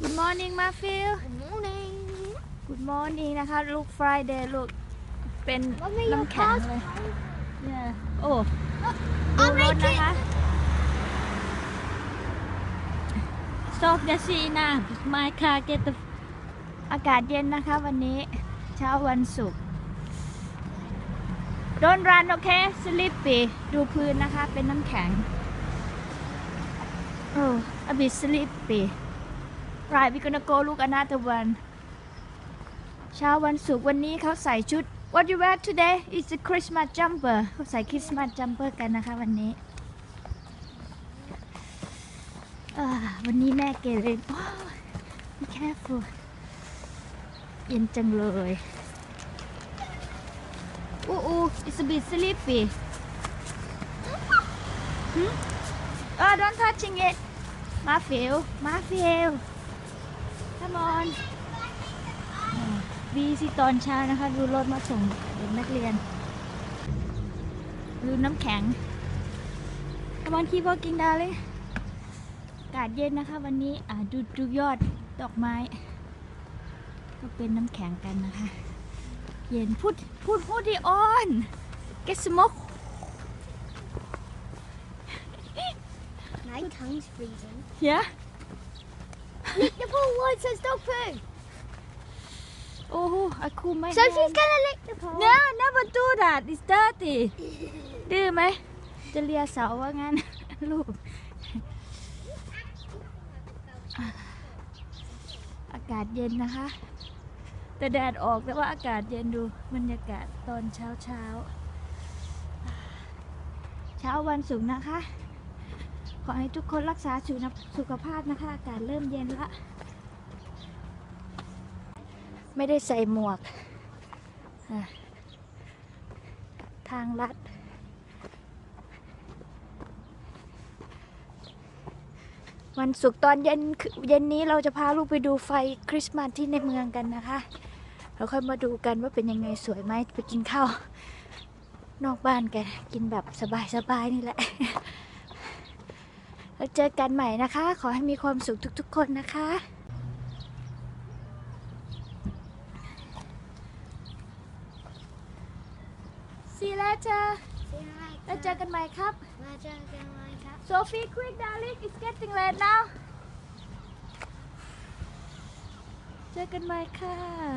Good morning มาฟิล Good morning. Good morning นะคะลูก Friday ลูกเป็น What are your น้ำแข็ง cars? เลย เนี่ยโอ้ I'll ดูรถ make นะ it. คะ Stop the sea now my car get the อากาศเย็นนะคะวันนี้เช้าวันศุกร์ Don't run โอเค sleepy ดูพื้นนะคะ เป็นน้ำแข็ง Oh a bit sleepy Right we're gonna go look another one เช้าวันศุกร์วันนี้เขาใส่ชุด What you wear today is a Christmas jumper เขาใส่ Christmas jumper กันนะคะวันนี้วันนี้แม่เกเรโอ้ be careful เย็นจังเลยอู้อู้ it's a bit sleepy หืม Oh don't touching it มาฟิลมาฟิล Come on วีสิตอนเช้านะคะ ดูรถมาส่งเด็กนักเรียน ดูน้ำแข็ง Come on keep walking darling อากาศเย็นนะคะวันนี้อ่าดูดูยอดดอกไม้ ก็เป็นน้ำแข็งกันนะคะ เย็นพูดพูดพูดดิออน get smoke My tongue's freezing. yeah Lick the pool one says dog poo. โอ้โหอาคูไม่ Sophie's gonna lick the pool. No never do that it's dirty ดื้อไหม จะเลียเสาว่างั้น ลูก อากาศเย็นนะคะ แต่แดดออกแต่ว่าอากาศเย็นดูบรรยากาศตอนเช้าเช้า เช้าวันศุกร์นะคะข อให้ทุกคนรักษาสุขสุขภาพนะคะ อากาศเริ่มเย็นละ ไม่ได้ใส่หมวก ทางลัด วันศุกร์ตอนเย็นเย็นนี้เราจะพาลูกไปดูไฟคริสต์มาสที่ในเมืองกันนะคะ เราค่อยมาดูกันว่าเป็นยังไงสวยไหมไปกินข้าว นอกบ้านกัน กินแบบสบายๆนี่แหละ แล้วเจอกันใหม่นะคะ ขอให้มีความสุขทุกๆ คนนะคะ See you later แล้วเจอกันใหม่ครับ Sophie quick darling it's getting late now เจอกันใหม่ค่ะ